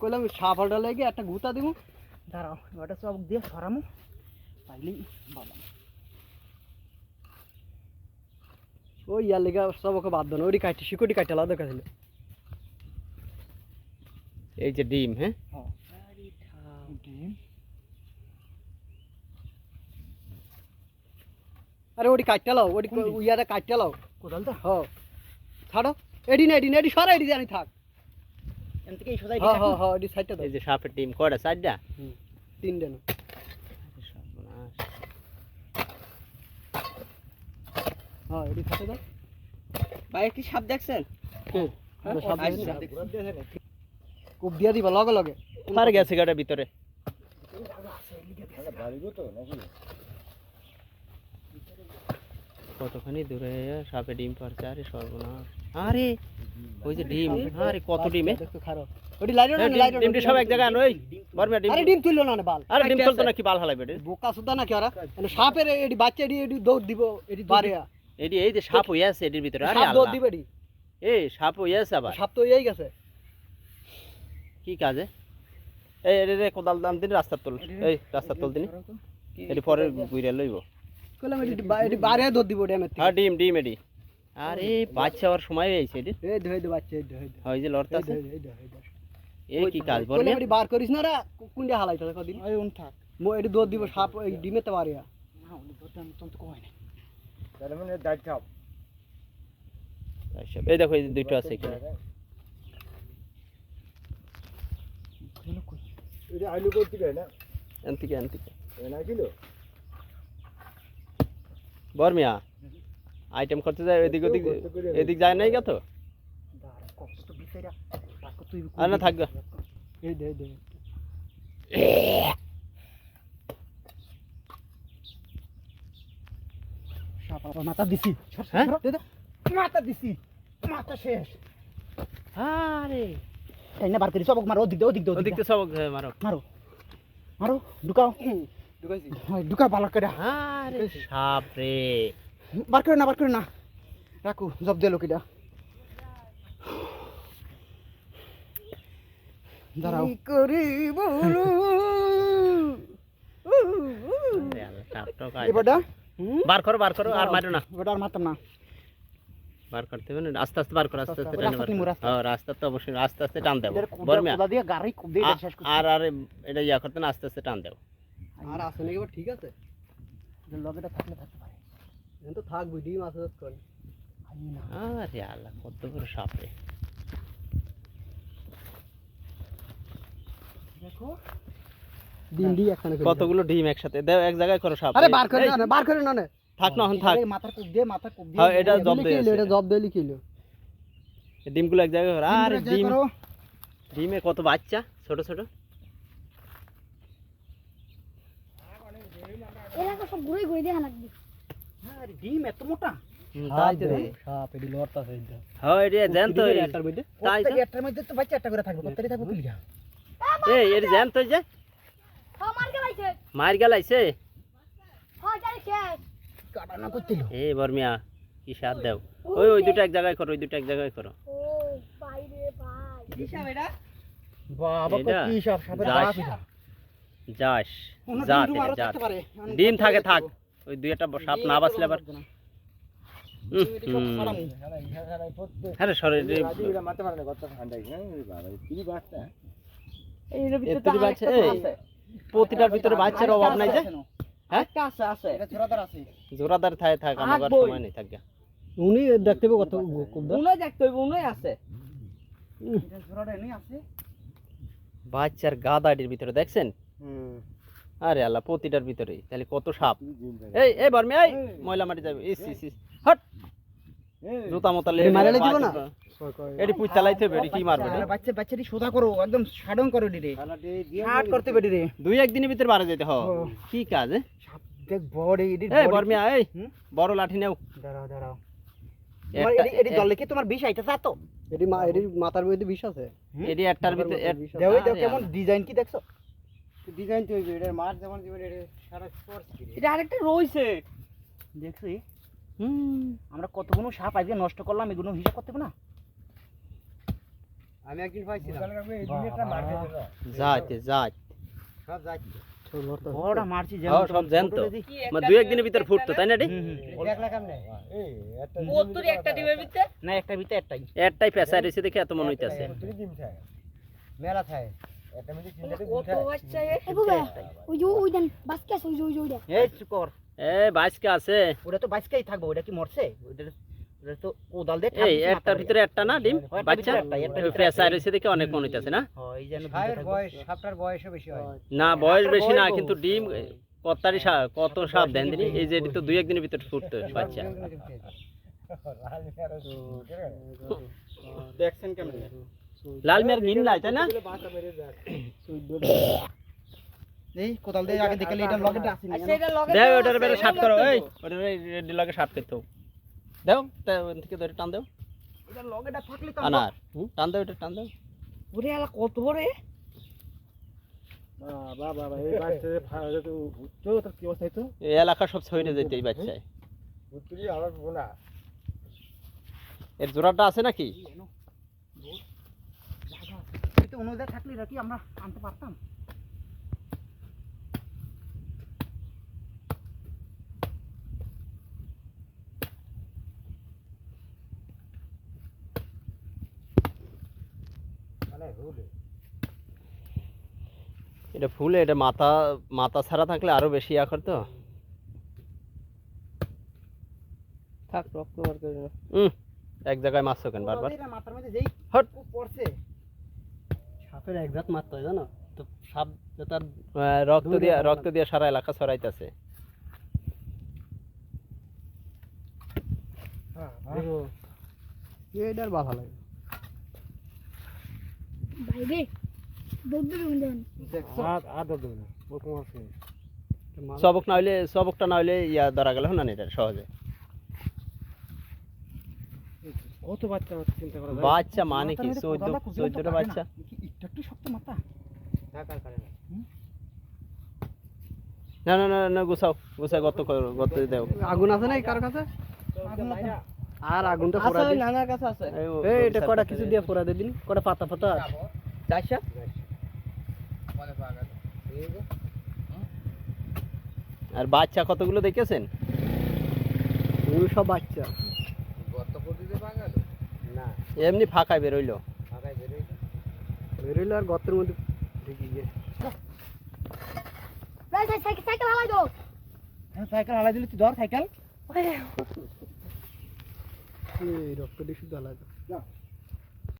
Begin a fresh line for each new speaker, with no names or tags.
কইলাম সাপ লেগে একটা গুতা দিব দাঁড়াও ওটা সব দিয়ে সরামো। পাইলেই বাবা ওই ইয়ার লেগে সব ওকে বাদ দেন ওই কাটে শিকটি কাটে আলাদা কাটলে
এই যে ডিম হ্যাঁ?
ডিম। আরে ওটি কাটতে লাও ওটি ইয়াটা কাটতে লাও। কোদাল তো হ্যাঁ। ছাড়ো। এডি না এডি না এডি সরা এডি জানি থাক।
এখান থেকে এই সোজা
হ্যাঁ হ্যাঁ হ্যাঁ এডি সাইডটা দাও।
এই যে সাপের ডিম কয়টা? চারটা?
তিনটে না। এডি সাইডে দাও।
ভাই একটি সাপ দেখছেন?
কে সব। কুপ দিয়া দিবা লগে লগে।
আর গেছে গাটার ভিতরে। কতখানি দূরে সাপে ডিম পারছে আরে সর্বনাশ। আরে ওই যে ডিম। আরে কত ডিমে
দেখো খারো। ওটি লাইট
ডিম- সব এক জায়গায় আনো এই বর্মিয়া ডিম।
আরে ডিম তুললো না বাল।
আরে ডিম চলতো না কি বাল হালাইবে রে?
বোকা সুদা না কি ওরা? মানে সাপের এডি বাচ্চা এডি এডি দৌড় দিব এডি বারে
এডি এই যে সাপ আছে এটির ভিতরে আরে
দৌড় দিবে এডি
এই সাপ আছে আবার।
সাপ তো এই গেছে।
কি কাজে? এই এরে রে কোদাল দাম দিন রাস্তা তুল। এই রাস্তা তুল দিন। এটি পরে ঘুরে লইব।
কইলাম এডি বা- এডি বারে দৌড় দিব ড্যামের
হ্যাঁ ডিম ডিম এডি আরে বাচ্চা হওয়ার সময় হয়েছে এটি
এই ধই দে বাচ্চা এই
হয় যে লড়তে আছে
এই
কি কাজ
কইলাম
বর্মিয়া
বার করিস না রে কুন্ডে হালাইতে কদিন।
ওই উন থাক।
মো এডি দৌড় দিব সাপ এই ডিমেতে বারে
না উনি বলতাম তুমি তো কয় না
আচ্ছা, এই দেখো এই যে দুইটা আছে এখানে। এন থেকে বর্মিয়া আইটেম করতে যায় এদিক ওদিক এদিক যায় নাই গা তো। আর না থাকবে
দে দে।
মাথা দিছি।
হ্যাঁ?
দে দে। মাথা দিছি। মাথা শেষ।
আরে।
তাই না বার করি সবক মারো ওদিক দে ওদিক দে
ওদিক
ওদিক
তো সব মারো।
মারো। মারো ঢুকাও।
ঢুকাইছি।
হয় ঢুকাও ভালো করে।
আরে সাপ রে
বার করে না বার করে না। রাখু জব দে লোকিটা দাঁড়াও। এবারটা
বার করো বার করো আর মারো না।
এবারটা আর মারতাম না।
বার করতে হবে না আস্তে আস্তে বার করো আস্তে আস্তে টানে? হ্যাঁ রাস্তা তো অবশ্যই আস্তে আস্তে টান দেবো। বর্মিয়া
দিয়ে গাড়ি খুব দিয়ে শেষ
আর আর এটা ইয়া করতে না আস্তে আস্তে টান দেবো।
আর আসে নাকি এবার ঠিক আছে।
লগেটা থাকলে থাকতে পারে।
এখন তো থাকবি ডিম আছে
আরে আল্লাহ কত বড় সাপ
দেখো।
ডিম একখানে
কতগুলো ডিম একসাথে? দাও এক জায়গায় করো সাপ।
আরে বার করে না বার করে না না।
থাক না এখন থাক।
এই মাথার কুপ দিয়ে মাথার কুপ দিয়ে
হ্যাঁ, এটা জব
লিখিলো,
দিয়ে আছে।
এটা জব দিয়ে লিখিলো
ডিমগুলো এক জায়গায় করো। আরে ডিম। ডিমে কত বাচ্চা? ছোট ছোট।
এলাকা সব ঘুরে ঘুরে দেখা লাগবে।
ডিম এত মোটা?
হ্যাঁ
মার গেলাইছে।
মার গেলাইছে?
হ্যাঁ
এ বর্মিয়া কি সাথ দাও। ওই ওই দুটো এক জায়গায় করো ওই দুটো এক জায়গায় করো।
ও ভাই রে ভাই।
বাবা কত
এটা?
কি সব সাপের
যাস। যাস যা
ডিম
থাকে থাক। ওই দুই একটা সাপ না। বাঁচলে আবার। হ্যাঁ সরে। প্রতিটার ভিতরে বাচ্চার অভাব নাই যে। হ্যাঁ? জোরাদার থাকে থাক আমার সময় নেই থাক
উনি দেখতে কত
উনোই আছে। এটা জোড়াটা নেই
বাচ্চার গাদাটির ভিতরে দেখছেন? আরে আল্লাহ প্রতিটার ভিতরে তাহলে কত সাপ? এই এই বর্মি এই ময়লা মাটি যাবে। ইস ইস ইস। হট। জুতা মতা
এটি মারা দিব না?
এটি পুই চালাইতে হবে কি মারবে?
বাচ্চা বাচ্চাটি সোজা করো একদম সাডং করো দিরে শার্ট করতে বেডি রে।
দুই একদিনের ভিতরে বাড়া যেতে হ কি কাজ
সাপ দেখ বড় এডি
এই বর্মিয়া এই
হুম?
বড় লাঠি নেও।
দাঁড়াও দাঁড়াও। এডি এডি দলে তোমার বিষ আইতা তো?
এডি মা এডি মাথার মধ্যে বিষ আছে।
এটি একটার ভিতরে এক- আরে
কেমন ডিজাইন কি দেখছ?
ডিজাইন তো হইবে এটা মার যেমন দিবেন এটা সারা স্পোর্টস
এটা আরেকটা রইছে দেখছি।
হুম
আমরা কতগুলো সাপ আজকে নষ্ট করলাম এগুলো হিসাব করতে না?
আমি একদিন পাইছিলাম।
যাইতে যাই
সব যাচ্ছে
বড়টা মারছি
সব জ্যান্ত। মানে দুই একদিনের ভিতরে ফুটতো তাই না রে?
দেখলা কেমনে
না একটা ভিতরে একটাই।
একটাই পেঁচা রয়েছে দেখে এত মনে হইতেছে।
মেলা থাকে
একটার ভিতরে একটা না ডিম? বাচ্চা? দেখে অনেক মনে
বয়স বেশি
না বয়স বেশি না কিন্তু ডিম কতারি কত সাপ দেন দিনি এই যে তো দুই একদিনের ভিতরে ফুটতো বাচ্চা।
দেখছেন কেমন?
লাল মেয়ের গিন নাই তাই না?
এই কোদাল দিয়ে আগে দেখলে এটা লগেটা আছে না
দেও ওটার বেরে শার্ট করো এই ওটার রেডি লাগে শার্ট করতে দেও। তা থেকে ধরে টান দেও।
এটা লগেটা থাকলে তো
আনার। টান দেও এটা টান দেও।
ওরে আলা কত বড়
এলাকা সব ছড়িয়ে যেতে এই বাচ্চায়। এর জোড়াটা আছে নাকি?
এটা অনুযায়ী থাকলে নাকি আমরা আনতে পারতাম?
এটা ফুলে এটা মাথা মাথা ছাড়া থাকলে আরও বেশি ইয়া করতো।
থাক রক্ত বার করে
হুম এক জায়গায় মারছো কেন বারবার।
মাথার মধ্যে যেই
হট।
পড়ছে
সাপের এক জাত মারতে হয় জানো? তো সাপ তার
রক্ত দিয়া রক্ত দিয়া সারা এলাকা ছড়াইতেছে।
দেখো। এটার ভালো লাগে
ভাই রে দৌড় দৌড় দেন।
সবক না হইলে সবকটা না হইলে ইয়া ধরা গেল না এটা সহজে?
কত বাচ্চা চিন্তা করা
বাচ্চা মানে কি? চোদ্দ চোদ্দটা বাচ্চা?
একটু একটু শক্ত মাথা।
না না না না গুছাও গুছাও গত করো, গত দেও।
আগুন আছে না কার কাছে? আর আগুনটা পোড়া দিন।
নানার কাছে আছে।
এই
এটা কটা কিছু দিয়ে পোড়া দিয়ে দিন? কটা পাতা পাতা
চাইছা
আর বাচ্চা কতগুলো দেখেছেন?
ওই সব বাচ্চা।
এমনি ফাঁকায় বেরোইলো।
বেরোইলো আর গর্তের মধ্যে ঢুকে গিয়ে
সাইকেল সাইকেল হালাই দাও
সাইকেল হালাই দিলে তুই ধর সাইকেল
এই রক্ত দিয়ে শুধু আলাদা